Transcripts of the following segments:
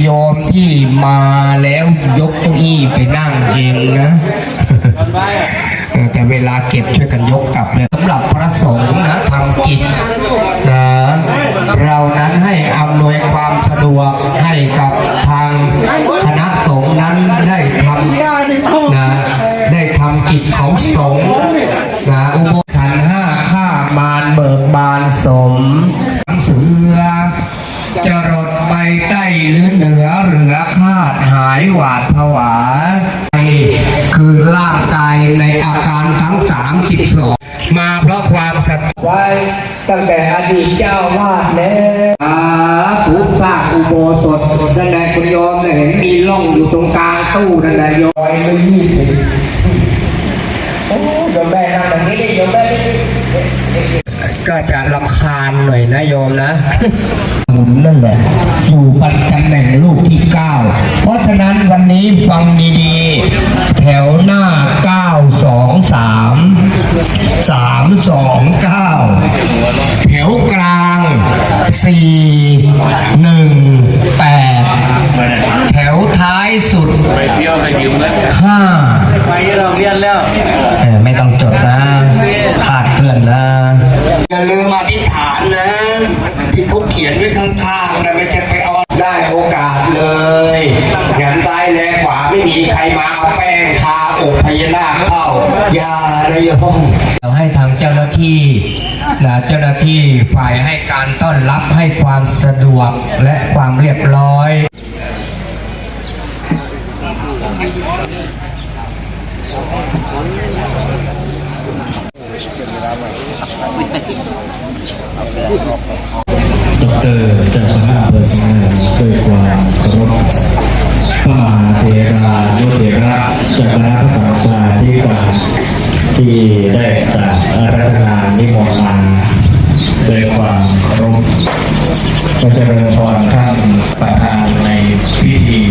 โยมที่มาแล้วยกเก้าอี้ไปนั่งเองนะแต่เวลาเก็บช่วยกันยกกลับเลยสำหรับพระสงฆ์นะทำกิจนะเรานั้นให้อ ไว้ ตั้งแต่อดีตเจ้าวาดแล้วอาผู้สร้างอุโบสถนั่นแหละคุณโยมเนี่ยเห็นมีร่องอยู่ตรงกลางตู้นั่นแหละโยมไว้ไม่ยี่สิบโอ้โยมแม่นั่งแบบนี้ดิโยมแม่ก็จะลำคาญ หน่อยนะโยมนะหมุนนั่นแหละอยู่ปัดตำแหน่งลูกที่ 9 เพราะฉะนั้นวันนี้ฟังดีๆ แถวหน้า 9 2 3 3 2 9 แถวกลาง 4 1 สุดไปเที่ยวไปยืมเงินห้าไปเราเรียนแล้วเออไม่ต้องจดนะขาดเคลื่อนนะอย่าลืมอธิษฐานนะ ที่เขาเขียนไว้ข้างๆนะไม่ใช่ไปเอาได้โอกาสเลยแขนซ้ายแลขวาไม่มีใครมาเอาแป้งทาอกพญานาคเข้าอย่านะโยมเราให้ทางเจ้าหน้าที่นะเจ้าหน้าที่ฝ่ายให้การต้อนรับให้ความสะดวกและความเรียบร้อย ดเตอรจากคณะอำเภอสงขลาด้วยความเคารพพระมหาเทรานุเถระจากคณะพระสังฆาธิการที่ได้ตรัสอารัธนานิมนต์มาด้วยความเคารพพระเจริญพรท่านประธานในพิธี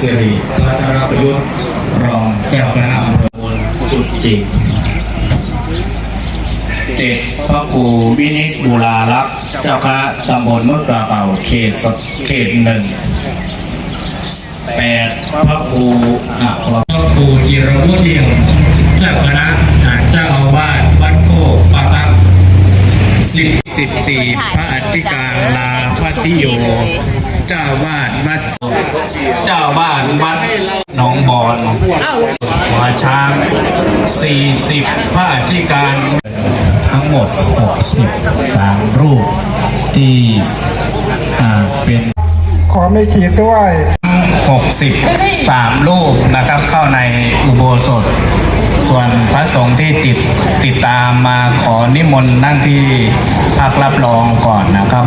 สิริพัทรประยุทธ์รองเจ้าคณะอำเภอจุดจิกเจ็ดพระครูวินิจบูรารักษ์เจ้าคณะตำบลมะกระเป่าเขตสเขตหนึ่งแปดพระครูอะพระครูจิรวุฒิเดียวเจ้าคณะเจ้าอาวาสวัดโคกปารักสิบ สิบสี่พระอธิการลาพัติโย เจ้าวาดวัดเจ้าวาดวัดหนองบอนหัวช้างสี่สิบพระอธิการทั้งหมดหกสิบสามรูปที่อ่าเป็นขอไม่ขีดด้วย 63 รูปนะครับเข้าในอุโบสถ ส่วนพระสงฆ์ที่ติดติดตามมาขอนิมนต์นั่งที่พักรับรองก่อนนะครับ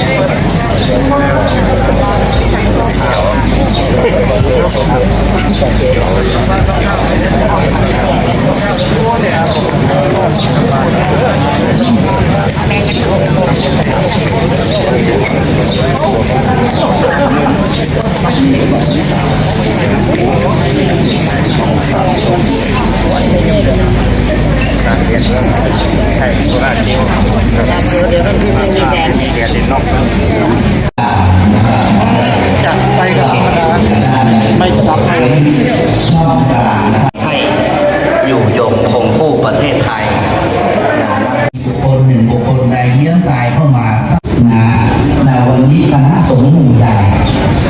วิคณะสงฆ์หมู่ใหญ่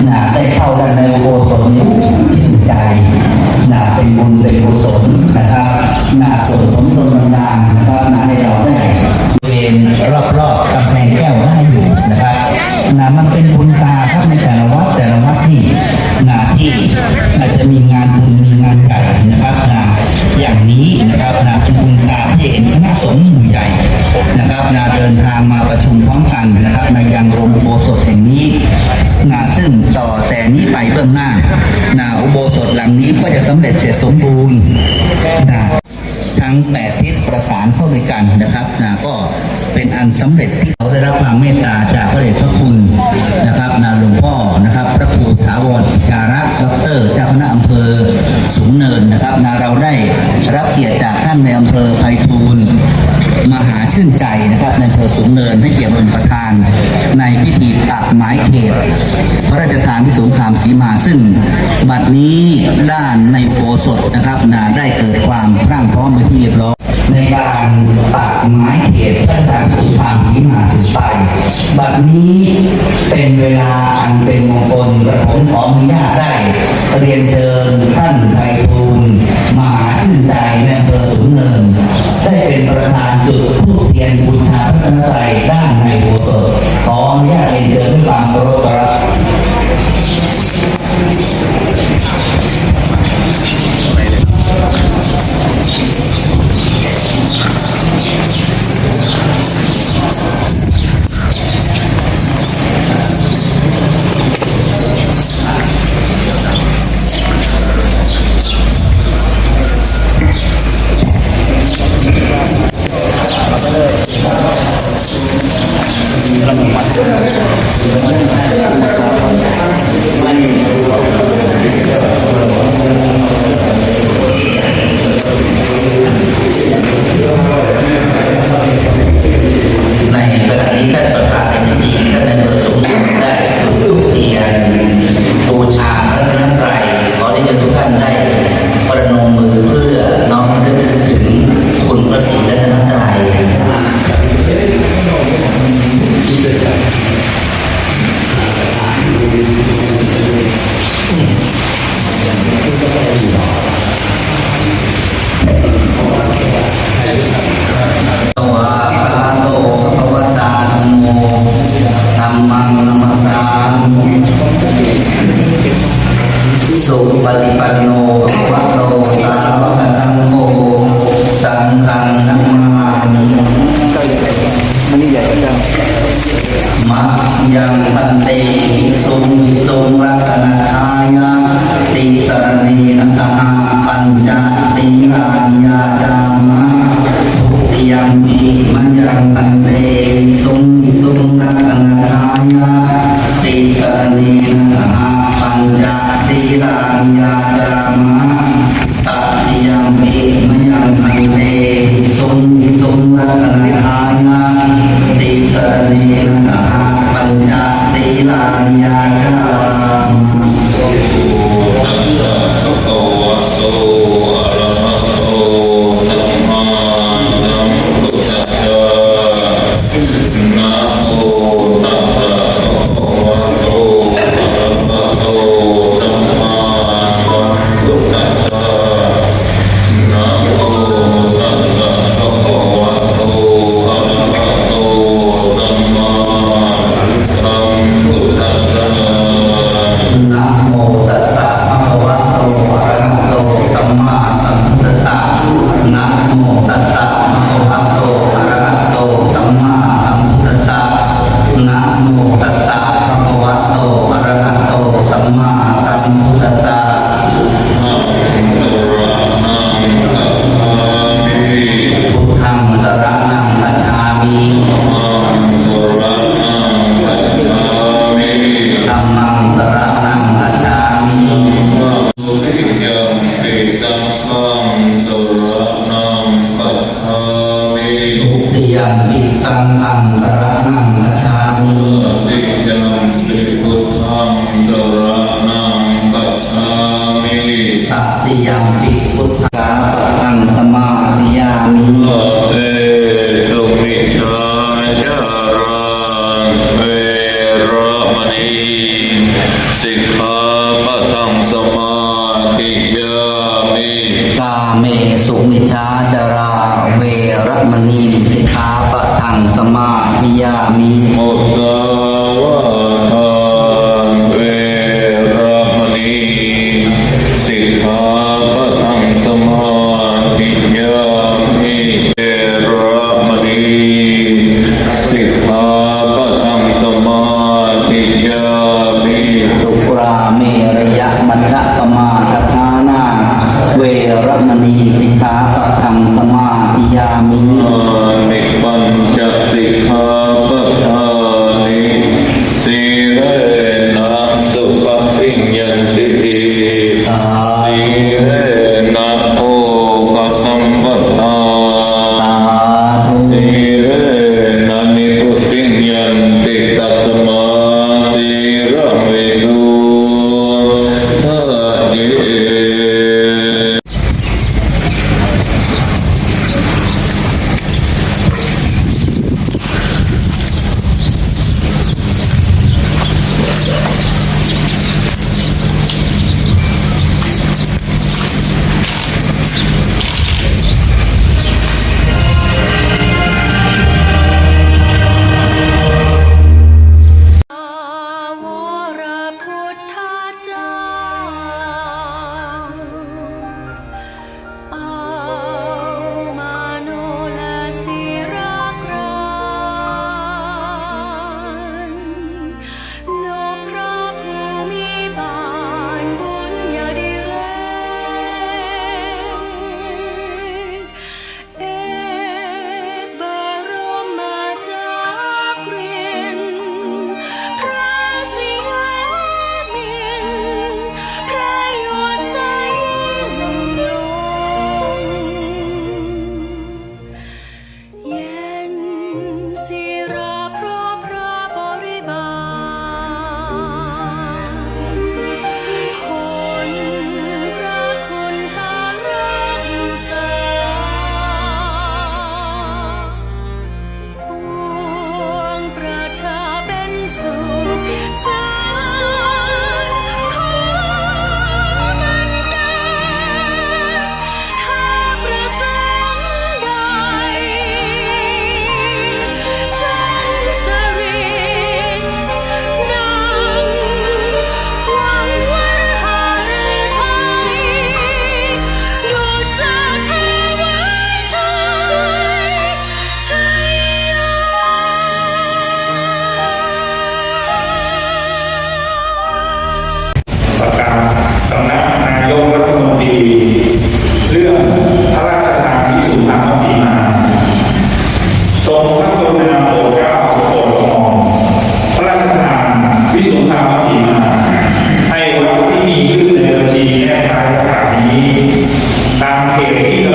นะได้เข้าดันในโบสถ์นี้ สำเร็จ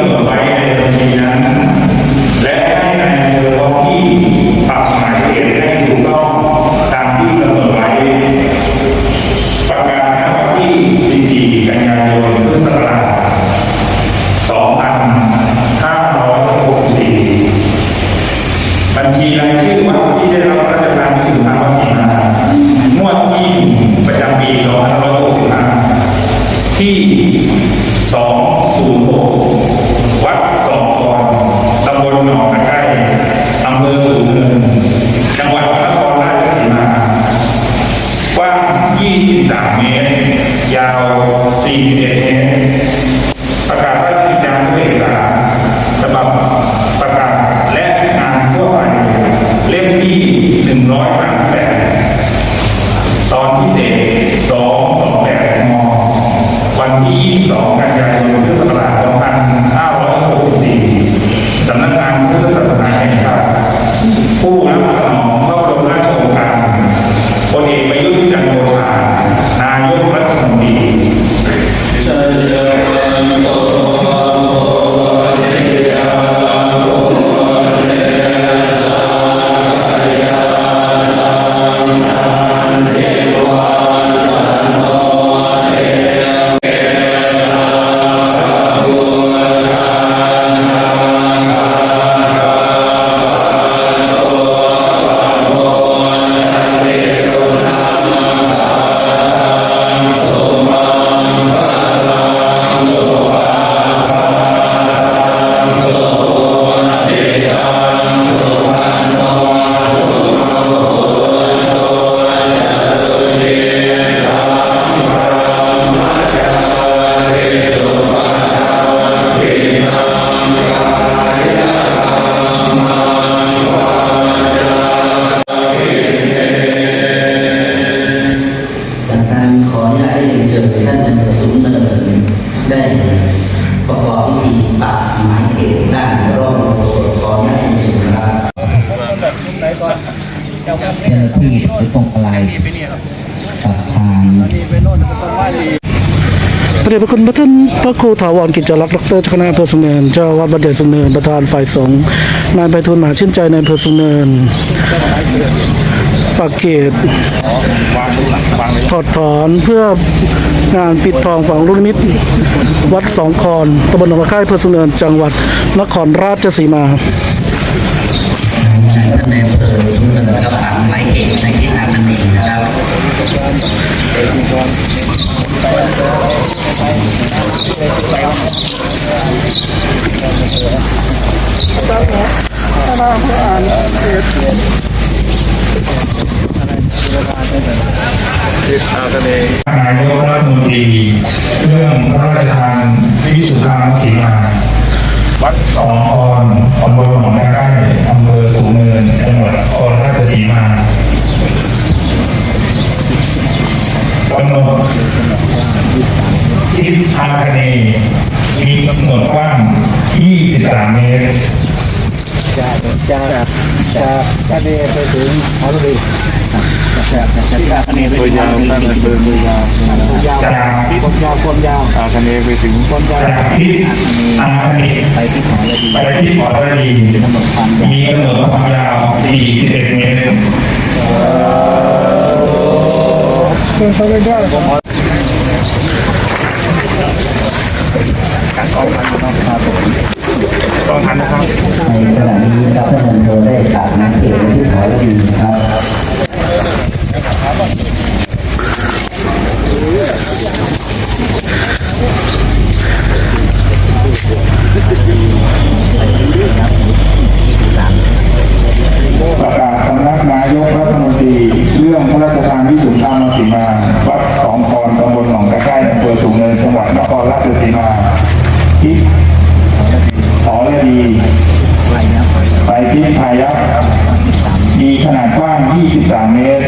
ต เจ้าหน้าที่ไปตรงอะไรกับทางพระเดชพระคุณพระท่านพระครูถาวรกิจรักษ์ดรเจ้าคณะอำเภอสุเนินเจ้าวาดวัดใหญ่สุเนินประธานฝ่ายสงฆ์นายไพฑูรย์มหาชื่นใจในอำเภอสุเนินปากเกตถอดถอนเพื่องานปิดทองฝังลูกนิมิตวัดสองคอนตำบลหนองตะไคร้อำเภอสุเนินจังหวัดนครราชสีมา ท่านในอำเภอสูงเนินกับปักหมายเขตในทิศทางนั้นเองนะครับนายกรัฐมนตรีเรื่องพระราชทานวิสุทธิธรรมสีมา วัดสองคอนตำบลหนองนาไร้อำเภอสูงเนินจังหวัดนครราชสีมากำหนดทิศทางคเนมีกำหนดกว้าง 23 เมตร จากจากจากทะเลไปถึงฮอลลีจากจากทะเลไปถึงฮอลลียาวจากความยาวความยาวอาคเนไปถึงความยาวจากที่อาคเนไปที่หอระดีไปที่ขอระดีมีกำหนดความยาว41เมตรต้อง ทันนะครับ ในขณะนี้ครับท่านนายกได้กล่าวน้ำเขตที่ขอระดีนะครับประกาศสำนักนายกรัฐมนตรีเรื่องพระราชทานวิสุทธิธรสีมาวัดสองคอนตำบลหนองตะไคร้อำเภอสูงเนินจังหวัดนครราชสีมาทิ ขอและดีไปทิพพายัพมีขนาดกว้าง 23 เมตร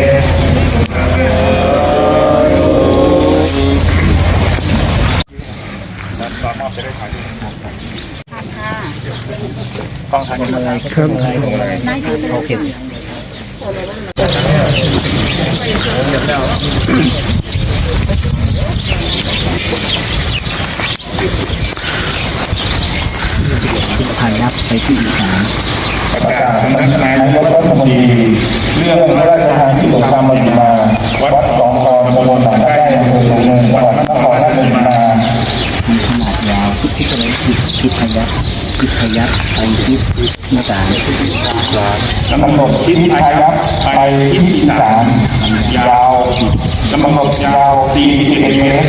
กล้องทางนี้อะไรเครื่องอะไรโอเค ยัพไปที่อีสานประกาศสำนักนายกรัฐมนตรีเรื่องพระราชทานที่สงครามมาสีมาวัดสองคอนตำบลหนองตะไคร้อำเภอสูงเนินจังหวัดนครราชสีมามีขนาดยาวทิศที่อะไรทิศทิศพายัพทิศพายัพไปทิศอีสานกำหนดทิศพายัพไปทิศอีสานยาวกำหนดยาว41เมตร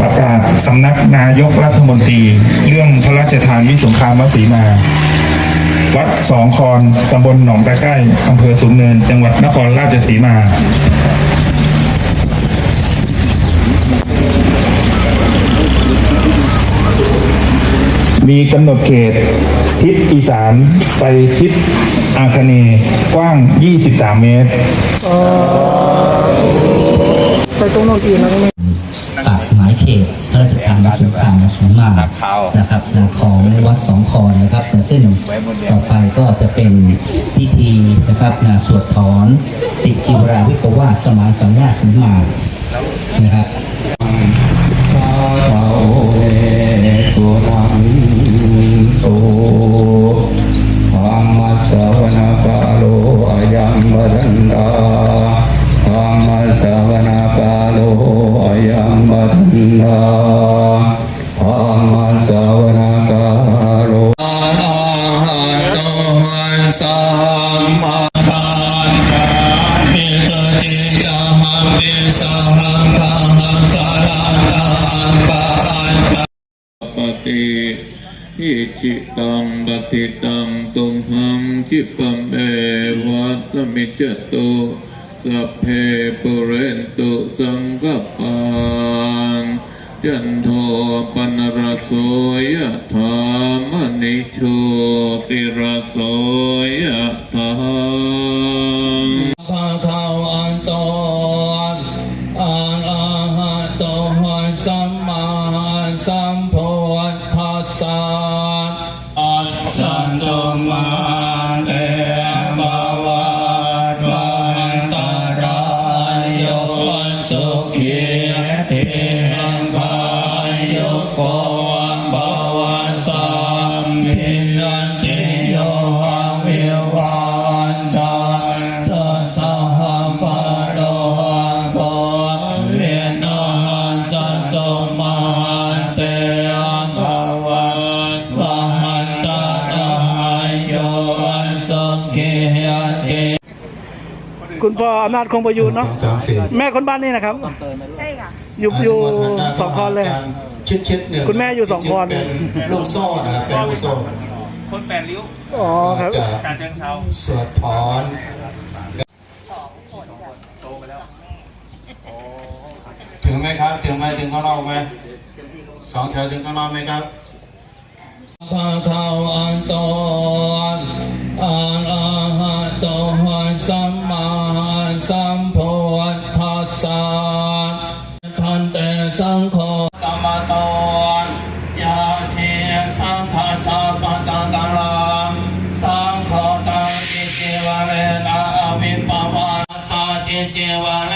ประกาศสำนักนายกรัฐมนตรี เรื่องพระราชทานวิสงครามสีมา วัดสองคอนตำบลหนองตะไคร้อำเภอสูงเนิน จังหวัดนครราชสีมามีกำหนดเขต ทิศอีสานไปทิศอาคเนกว้าง 23 เมตร ตรงโน้นอีกนะตัดหมายเขตพระราชทานสงครามสูงมานะครับของวัดสองคอนนะครับซึ่งต่อไปก็จะเป็นพิธีนะครับนะสวดถอนติจิวราวิกวาสสมานสังวาสสีมานะครับ มณิโชติระโสยธา คุณพ่ออำนาจคงประยูนเนาะแม่คนบ้านนี่นะครับ ใช่ค่ะอยู่อยู่สองคนเลย ชิดชิดๆหนึ่งคุณแม่อยู่สองคน เป็นลูกโซ่นะครับเป็นลูกโซ่คนแปดริ้วอ๋อครับ จะการเชิงเทาสวดถอนถึงไหมครับ ถึงไหมถึงข้างนอกไหมสองแถวถึงข้างนอกไหมครับภะคะวันโตอะระหะโตสัมมาสัมพุทธัสสะพันเตสังโฆสัมมาโตยาเทสังฆาสัพพะตังกลังสังโฆตังกิจิวะเรนะอวิปปวาสาติจิวะเร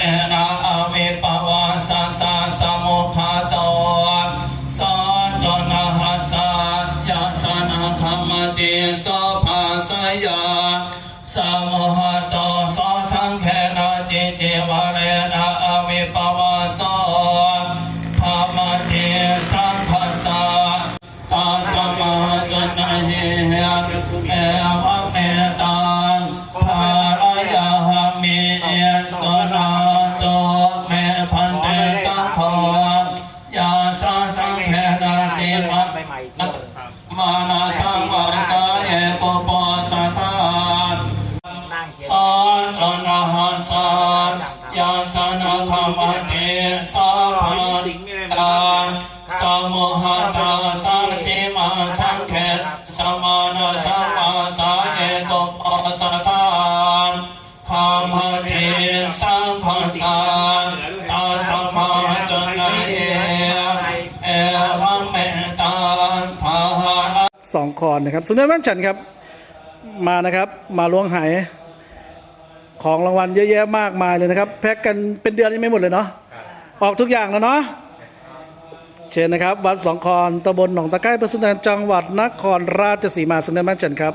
สองคอนนะครับสุนันท์บ้านฉันครับมานะครับมาล้วงหายของรางวัลเยอะแยะมากมายเลยนะครับ แพ็กกันเป็นเดือนยังไม่หมดเลยเนาะออกทุกอย่างแล้วเนาะเชิญนะครับ วัดสองคอนตำบลหนองตะไคร้อำเภอสุนันท์จังหวัดนครราชสีมาสุนันท์บ้านฉันครับ